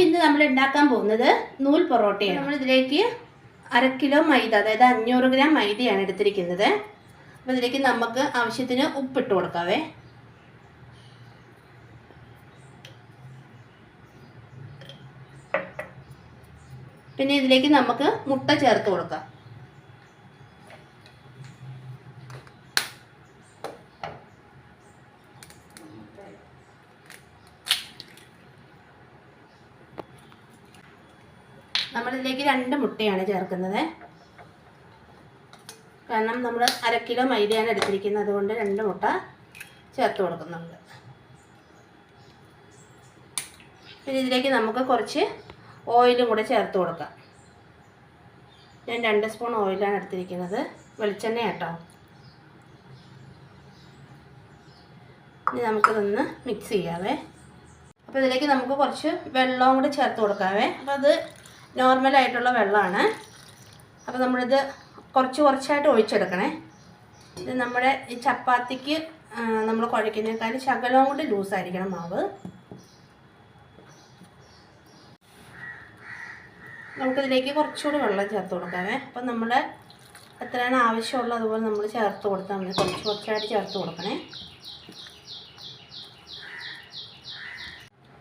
അപ്പോൾ ഇന്ന് നമ്മൾ ഉണ്ടാക്കാൻ പോകുന്നത് നൂൽ പൊറോട്ടയാണ്. നമ്മൾ ഇതിലേക്ക് അര കിലോ മൈദ അതായത് അഞ്ഞൂറ് ഗ്രാം മൈദയാണ് എടുത്തിരിക്കുന്നത്. അപ്പോൾ ഇതിലേക്ക് നമുക്ക് ആവശ്യത്തിന് ഉപ്പിട്ട് കൊടുക്കാവേ. പിന്നെ ഇതിലേക്ക് നമുക്ക് മുട്ട ചേർത്ത് കൊടുക്കാം. നമ്മളിതിലേക്ക് രണ്ട് മുട്ടയാണ് ചേർക്കുന്നത്. കാരണം നമ്മൾ അര കിലോ മൈദയാണ് എടുത്തിരിക്കുന്നത്. അതുകൊണ്ട് രണ്ട് മുട്ട ചേർത്ത് കൊടുക്കുന്നുണ്ട്. പിന്നെ ഇതിലേക്ക് നമുക്ക് കുറച്ച് ഓയിലും കൂടെ ചേർത്ത് കൊടുക്കാം. ഞാൻ രണ്ട് സ്പൂൺ ഓയിലാണ് എടുത്തിരിക്കുന്നത്. വെളിച്ചെണ്ണ കേട്ടോ ഇനി നമുക്കിതൊന്ന് മിക്സ് ചെയ്യാവേ. അപ്പോൾ ഇതിലേക്ക് നമുക്ക് കുറച്ച് വെള്ളവും കൂടെ ചേർത്ത് കൊടുക്കാവേ. അപ്പോൾ അത് നോർമലായിട്ടുള്ള വെള്ളമാണ്. അപ്പോൾ നമ്മളിത് കുറച്ച് കുറച്ചായിട്ട് ഒഴിച്ചെടുക്കണേ. ഇത് നമ്മുടെ ഈ ചപ്പാത്തിക്ക് നമ്മൾ കുഴക്കുന്നതിനേക്കാൾ ശകലവും കൂടി ലൂസായിരിക്കണം മാവ്. നമുക്കിതിലേക്ക് കുറച്ചുകൂടി വെള്ളം ചേർത്ത് കൊടുക്കാമേ അപ്പം നമ്മൾ എത്രയാണ് ആവശ്യമുള്ളത് അതുപോലെ നമ്മൾ ചേർത്ത് കൊടുത്താൽ മതി. കുറച്ച് കുറച്ചായിട്ട് ചേർത്ത് കൊടുക്കണേ.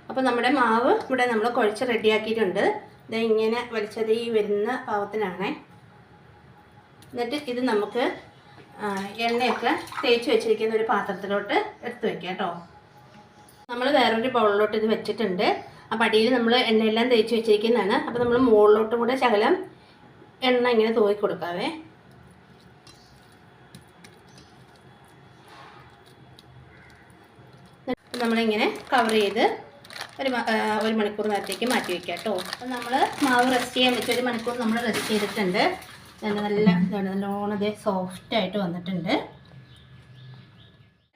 അപ്പോൾ നമ്മുടെ മാവ് ഇവിടെ നമ്മൾ കുഴച്ച് റെഡിയാക്കിയിട്ടുണ്ട് ഇത് ഇങ്ങനെ വലിച്ചത് ഈ വരുന്ന പാവത്തിനാണേ എന്നിട്ട് ഇത് നമുക്ക് എണ്ണയൊക്കെ തേച്ച് വെച്ചിരിക്കുന്ന ഒരു പാത്രത്തിലോട്ട് എടുത്ത് വെക്കാം കേട്ടോ. നമ്മൾ വേറൊരു ബൗളിലോട്ട് ഇത് വെച്ചിട്ടുണ്ട്. അപ്പം അടിയിൽ നമ്മൾ എണ്ണയെല്ലാം തേച്ച് വെച്ചിരിക്കുന്നതാണ്. അപ്പോൾ നമ്മൾ മുകളിലോട്ടും കൂടെ ശകലം എണ്ണ ഇങ്ങനെ തൂക്കി കൊടുക്കാവേ. നമ്മളിങ്ങനെ കവർ ചെയ്ത് ഒരു ഒരു മണിക്കൂർ നേരത്തേക്ക് മാറ്റി വെക്കാം കേട്ടോ. അപ്പം നമ്മൾ മാവ് റെസ്റ്റ് ചെയ്യാൻ വെച്ച് ഒരു മണിക്കൂർ നമ്മൾ റെസ്റ്റ് ചെയ്തിട്ടുണ്ട്. നല്ല നല്ലോണം സോഫ്റ്റ് ആയിട്ട് വന്നിട്ടുണ്ട്.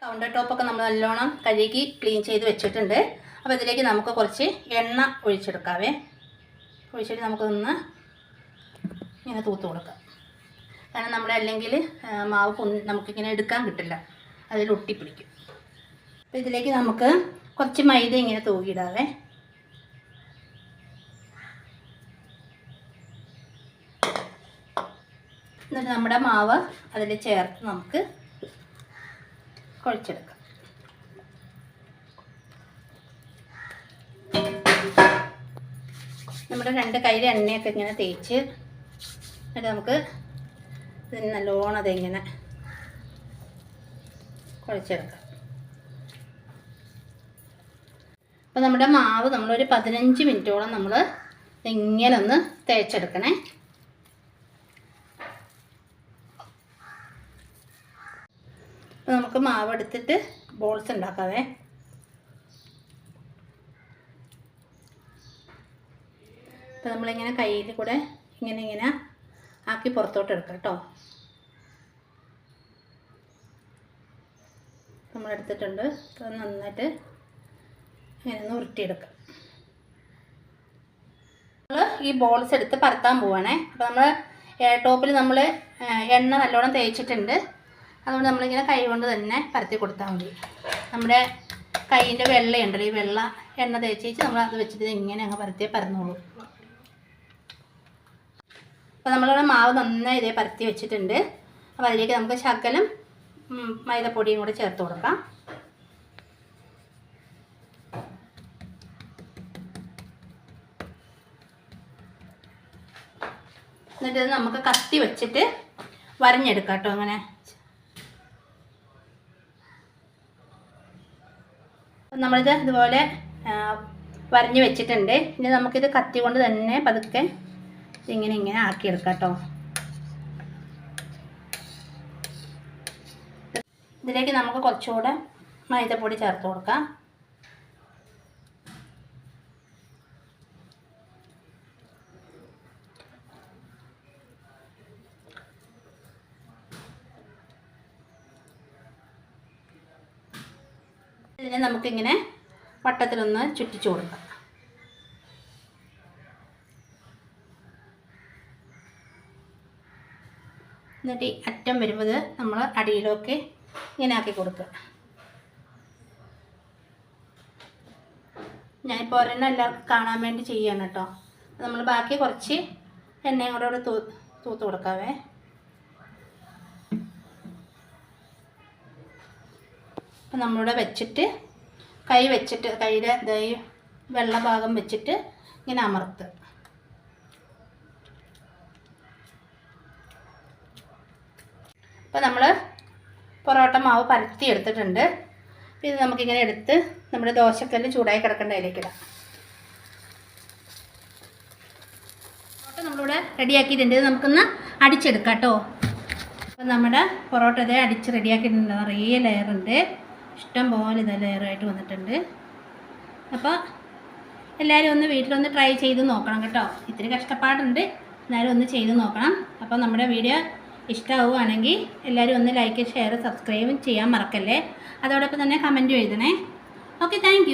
കൗണ്ടർ ടോപ്പൊക്കെ നമ്മൾ നല്ലോണം കഴുകി ക്ലീൻ ചെയ്ത് വെച്ചിട്ടുണ്ട്. അപ്പോൾ ഇതിലേക്ക് നമുക്ക് കുറച്ച് എണ്ണ ഒഴിച്ചെടുക്കാവേ. ഒഴിച്ചിട്ട് നമുക്കൊന്ന് ഇങ്ങനെ തൂത്ത് കൊടുക്കാം. കാരണം നമ്മുടെ അല്ലെങ്കിൽ മാവ് നമുക്കിങ്ങനെ എടുക്കാൻ കിട്ടില്ല. അതിൽ ഒട്ടിപ്പിടിക്കും. അപ്പോൾ ഇതിലേക്ക് നമുക്ക് കുറച്ച് മൈദ ഇങ്ങനെ തൂകിയിടാവേ എന്നിട്ട് നമ്മുടെ മാവ് അതിൽ ചേർത്ത് നമുക്ക് കുഴച്ചെടുക്കാം. നമ്മുടെ രണ്ട് കയ്യിൽ എണ്ണയൊക്കെ ഇങ്ങനെ തേച്ച് എന്നിട്ട് നമുക്ക് ഇതിന് നല്ലോണം അതിങ്ങനെ കുഴച്ചെടുക്കാം. അപ്പോൾ നമ്മുടെ മാവ് നമ്മളൊരു പതിനഞ്ച് മിനിറ്റോളം നമ്മൾ ഇങ്ങനെ ഒന്ന് തേച്ചെടുക്കണേ. അപ്പോൾ നമുക്ക് മാവ് എടുത്തിട്ട് ബോൾസ് ഉണ്ടാക്കാവേ. അപ്പോൾ നമ്മളിങ്ങനെ കയ്യിൽ കൂടെ ഇങ്ങനെ ഇങ്ങനെ ആക്കി പുറത്തോട്ട് എടുക്കാം കേട്ടോ. നമ്മളെടുത്തിട്ടുണ്ട്. അപ്പം നന്നായിട്ട് ഇങ്ങനെ ഒന്ന് ഉരുട്ടിയെടുക്കാം. നമ്മൾ ഈ ബോൾസ് എടുത്ത് പരത്താൻ പോവാണേ. അപ്പോൾ നമ്മൾ ടോപ്പിൽ നമ്മൾ എണ്ണ നല്ലോണം തേച്ചിട്ടുണ്ട്. അതുകൊണ്ട് നമ്മളിങ്ങനെ കൈ കൊണ്ട് തന്നെ പരത്തി കൊടുത്താൽ മതി. നമ്മുടെ കൈയിന്റെ വെള്ളയുണ്ടല്ലോ ഈ വെള്ള എണ്ണ തേച്ച് നമ്മൾ അത് വെച്ചിട്ട് ഇങ്ങനെ അങ്ങ് പരത്തിയേ പരന്നോളൂ. അപ്പോൾ നമ്മളിവിടെ മാവ് നന്നായി ഇതേ പരത്തി വെച്ചിട്ടുണ്ട്. അപ്പോൾ അതിലേക്ക് നമുക്ക് ശകലം മൈദപ്പൊടിയും കൂടെ ചേർത്ത് കൊടുക്കാം. എന്നിട്ട് നമുക്ക് കത്തി വെച്ചിട്ട് വരഞ്ഞെടുക്കാം കേട്ടോ അങ്ങനെ. നമ്മളിത് ഇതുപോലെ വരഞ്ഞ് വെച്ചിട്ടുണ്ട്. ഇനി നമുക്കിത് കത്തി കൊണ്ട് തന്നെ പതുക്കെ ഇങ്ങനെ ഇങ്ങനെ ആക്കിയെടുക്കാം കേട്ടോ. ഇതിലേക്ക് നമുക്ക് കുറച്ചുകൂടെ മൈദപ്പൊടി ചേർത്ത് കൊടുക്കാം. ഇതിനെ നമുക്കിങ്ങനെ വട്ടത്തിലൊന്ന് ചുറ്റിച്ചു കൊടുക്കാം. എന്നിട്ട് ഈ അറ്റം വരുമ്പോൾ നമ്മൾ അടിയിലൊക്കെ ഇങ്ങനെ ആക്കി കൊടുക്കുക. ഞാനിപ്പോൾ ഒരെണ്ണം എല്ലാവർക്കും കാണാൻ വേണ്ടി ചെയ്യാണ് കേട്ടോ. നമ്മൾ ബാക്കി കുറച്ച് എണ്ണയും കൂടെ തൂ തൂത്ത് കൊടുക്കാവേ. അപ്പം നമ്മളിവിടെ വെച്ചിട്ട് കൈ വെച്ചിട്ട് കൈയുടെ ദൈ വെള്ള ഭാഗം വെച്ചിട്ട് ഇങ്ങനെ അമർത്ത്. അപ്പോൾ നമ്മൾ പൊറോട്ട മാവ് പരത്തി എടുത്തിട്ടുണ്ട്. ഇത് നമുക്കിങ്ങനെ എടുത്ത് നമ്മുടെ ദോശക്കല്ല് ചൂടായി കിടക്കേണ്ട അതിലേക്കിടാം പൊറോട്ട നമ്മളിവിടെ റെഡിയാക്കിയിട്ടുണ്ട്. ഇത് നമുക്കൊന്ന് അടിച്ചെടുക്കാം കേട്ടോ. അപ്പം നമ്മുടെ പൊറോട്ട ഇതേ അടിച്ച് റെഡിയാക്കിയിട്ടുണ്ട്. നിറയെ ലെയറുണ്ട് ഇഷ്ടം പോലെ ഇതാ ലെയറായിട്ട് വന്നിട്ടുണ്ട്. അപ്പോൾ എല്ലാവരും ഒന്ന് വീട്ടിലൊന്ന് ട്രൈ ചെയ്ത് നോക്കണം കേട്ടോ. ഇത്തിരി കഷ്ടപ്പാടുണ്ട്. എന്നാലും ഒന്ന് ചെയ്ത് നോക്കണം. അപ്പോൾ നമ്മുടെ വീഡിയോ ഇഷ്ടമാവുകയാണെങ്കിൽ എല്ലാവരും ഒന്ന് ലൈക്ക് ഷെയർ സബ്സ്ക്രൈബ് ചെയ്യാൻ മറക്കല്ലേ? അതോടൊപ്പം തന്നെ കമന്റും എഴുതണേ. Okay thank